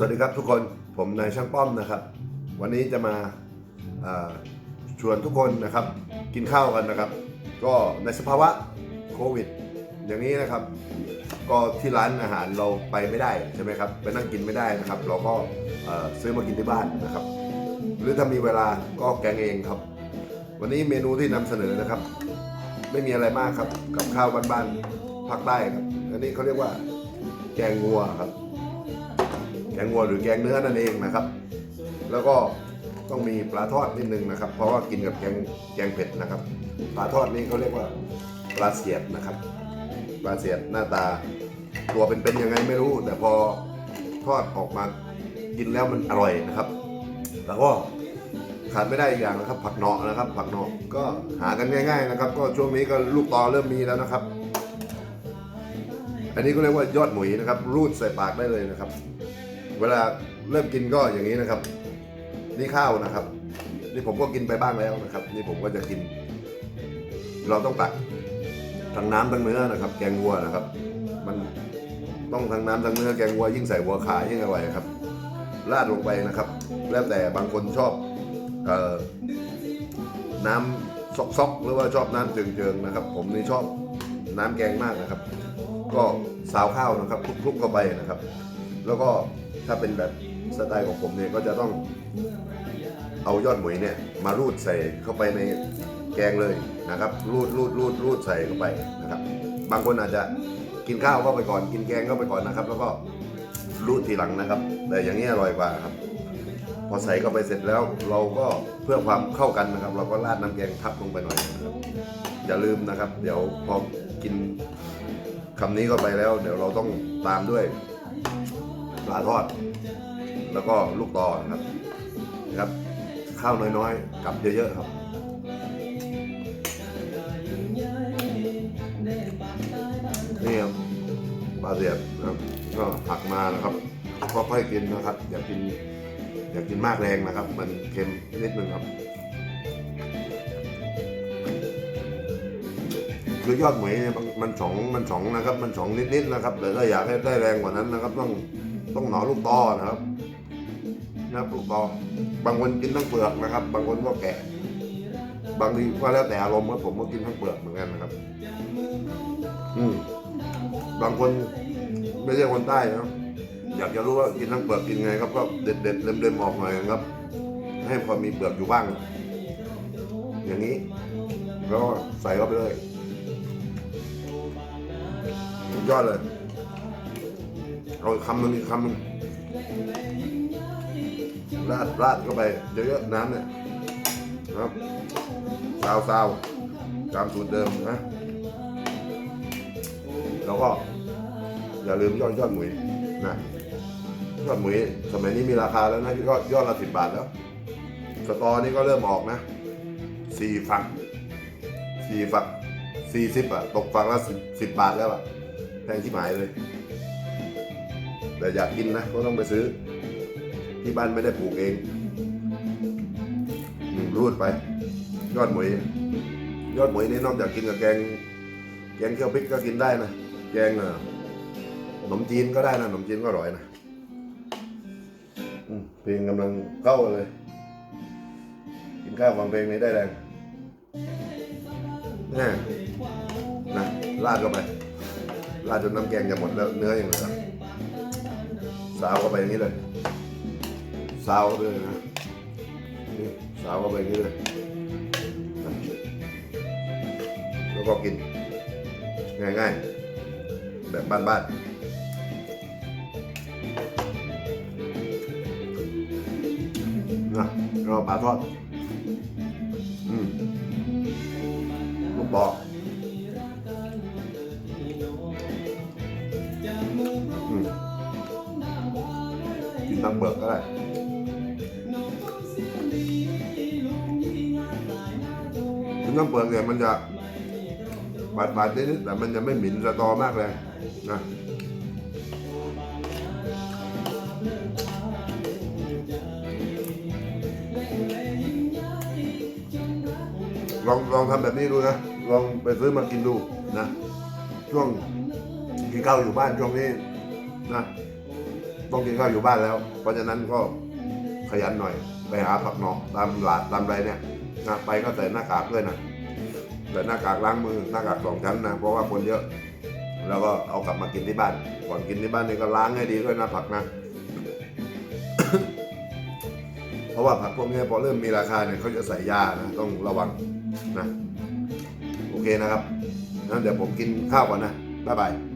สวัสดีครับทุกคนผมนายช่างป้อมนะครับ วันนี้จะมาชวนทุกคนนะครับ กินข้าวกันนะครับ ก็ในสภาวะโควิด อย่างนี้นะครับ ก็ที่ร้านอาหารเราไปไม่ได้ใช่ไหมครับไปนั่งกินไม่ได้นะครับ เราก็ซื้อมากินที่บ้านนะครับ หรือถ้ามีเวลาก็แกงเองครับ วันนี้เมนูที่นำเสนอนะครับ ไม่มีอะไรมากครับกับข้าวบ้านๆภาคใต้ครับอันนี้เขาเรียกว่าแกงงัวครับ งวัวหรือแกงเนื้อนั่นเองนะครับ แล้วก็ต้องมีปลาทอดนิดนึงนะครับ เพราะว่ากินกับแกงแกงเผ็ดนะครับ ปลาทอดนี่เขาเรียกว่าปลาเสียดนะครับ ปลาเสียดหน้าตา ตัวเป็นๆยังไงไม่รู้ แต่พอทอดออกมากินแล้วมันอร่อยนะครับ แล้วก็ขาดไม่ได้อีกอย่างนะครับ ผักเนาะนะครับ ผักเนาะก็หากันง่าย ๆ นะครับ ก็ช่วงนี้ก็ลูกตอเริ่มมีแล้วนะครับ อันนี้ก็เรียกว่ายอดหมุยนะครับ รูดใส่ปากได้เลยนะครับ เวลาเริ่มกินก็อย่างนี้นะครับ นี่ข้าวนะครับ นี่ผมก็กินไปบ้างแล้วนะครับ นี่ผมก็จะกิน เราต้องตักทั้งน้ำทั้งเนื้อนะครับ แกงวัวนะครับ มันต้องทั้งน้ำทั้งเนื้อแกงวัวยิ่งใส่หัวขายิ่งอร่อยครับราดลงไปนะครับ แล้วแต่บางคนชอบเอ่อน้ำซอกๆหรือว่าชอบน้ำเจิงๆนะครับ ผมนี่ชอบน้ำแกงมากนะครับ ก็ซาวข้าวนะครับคลุกๆเข้าไปนะครับ แล้วก็ ถ้าเป็นแบบสไตล์ของผมเนี่ยก็จะต้องเอายอดหมุยเนี่ยมารูดใส่เข้าไปในแกงเลยนะครับ รูดรูดรูดรูดใส่เข้าไปนะครับ บางคนอาจจะกินข้าวเข้าไปก่อน กินแกงเข้าไปก่อนนะครับ แล้วก็รูดทีหลังนะครับ แต่อย่างนี้อร่อยกว่าครับ พอใส่เข้าไปเสร็จแล้วเราก็เพื่อความเข้ากันนะครับ เราก็ราดน้ำแกงทับลงไปหน่อยนะครับอย่าลืมนะครับ เดี๋ยวพอกินคำนี้เข้าไปแล้ว เดี๋ยวเราต้องตามด้วย ปลาทอด แล้วก็ลูกตอนครับนะครับ ข้าวน้อยๆกับเยอะๆครับนี่ครับปลาเสียบนะครับก็ผักมานะครับก็ค่อยกินนะครับ อย่ากิน อย่ากินมากแรงนะครับ มันเค็มนิดนึงครับคือยอดหมวยเนี่ยมันมันสองมันสองนะครับ มันสองนิดๆนะครับแต่ถ้าอยากให้ได้แรงกว่านั้นนะครับต้อง ต้องหนอลูกตอนะครับนะครับลูกตอบางคนกินทั้งเปลือกนะครับ บางคนก็แกะ บางทีก็แล้วแต่อารมณ์ครับผมก็กินทั้งเปลือกเหมือนกันนะครับ อืมบางคนไม่ใช่คนใต้นะอยากจะรู้ว่ากินทั้งเปลือกกินไงครับก็เด็ดเด็ดๆเล็มๆออกหน่อยครับ ให้พอมีเปลือกอยู่บ้าง อย่างนี้แล้วใส่เข้าไปเลยสุดยอดเลย เอาคำหนึงอีกคำหนึงราดราดเข้าไปเยอะๆน้ำเนี่ยนะครับซาวซาวตามสูตรเดิมนะแล้วก็ อย่าลืมยอดยอดหมุยนะยอดหมุยสมัยนี้มีราคาแล้วนะยอดยอดละสิบบาทแล้วสตอนี่ก็เริ่มออกนะสี่ฝักสี่ฝักสี่สิบอะตกฝักละสิบสิบบาทแล้วอะแพงที่หมายเลย แต่อยากกินนะก็ต้องไปซื้อ ที่บ้านไม่ได้ปลูกเองรูดไป ยอดหมุยยอดหมุยนี่นอกจากกินกับแกง แกงเคี่ยวพริกก็กินได้นะแกงเอ่อขนมจีนก็ได้นะขนมจีนก็อร่อยนะเพลงกำลังเข้าเลย กินข้าวฟังเพลงนี้ได้แรงแน่นะราดเข้าไปราดจนน้ำแกงจะหมดแล้วเนื้อยังเหลือ สาวเข้าไปอย่างนี้เลยสาวเข้าไปเลยนะนี่สาวเข้าไปอย่างนี้เลยแล้วก็กิน ง่ายๆ แบบบ้านๆนะเราปลาทอดอืมลูกบอกอืม กินทั้งเบิกก็ได้กินทั้งเปลือกเนี่ยมันจะบาดบาดนิดๆแต่มันจะไม่หมิ่นสตอมากเลยนะลองลองทำแบบนี้ดูนะ ลองไปซื้อมากินดูนะ ช่วงกินข้าวอยู่บ้านช่วงนี้นะ ต้องกินข้าวอยู่บ้านแล้ว เพราะฉะนั้นก็ขยันหน่อย ไปหาผักหนอกตามหลาดตามไรเนี่ยนะไปก็ใส่หน้ากากด้วยนะใส่หน้ากากล้างมือหน้ากากสองชั้นนะเพราะว่าคนเยอะ แล้วก็เอากลับมากินที่บ้าน ก่อนกินที่บ้านนี่ก็ล้างให้ดีด้วยนะผักนะเพราะว่าผักพวกนี้พอเริ่มมีราคาเนี่ยเขาจะใส่ยานะต้องระวังนะ โอเคนะครับงั้นเดี๋ยวผมกินข้าวก่อนนะบ๊ายบาย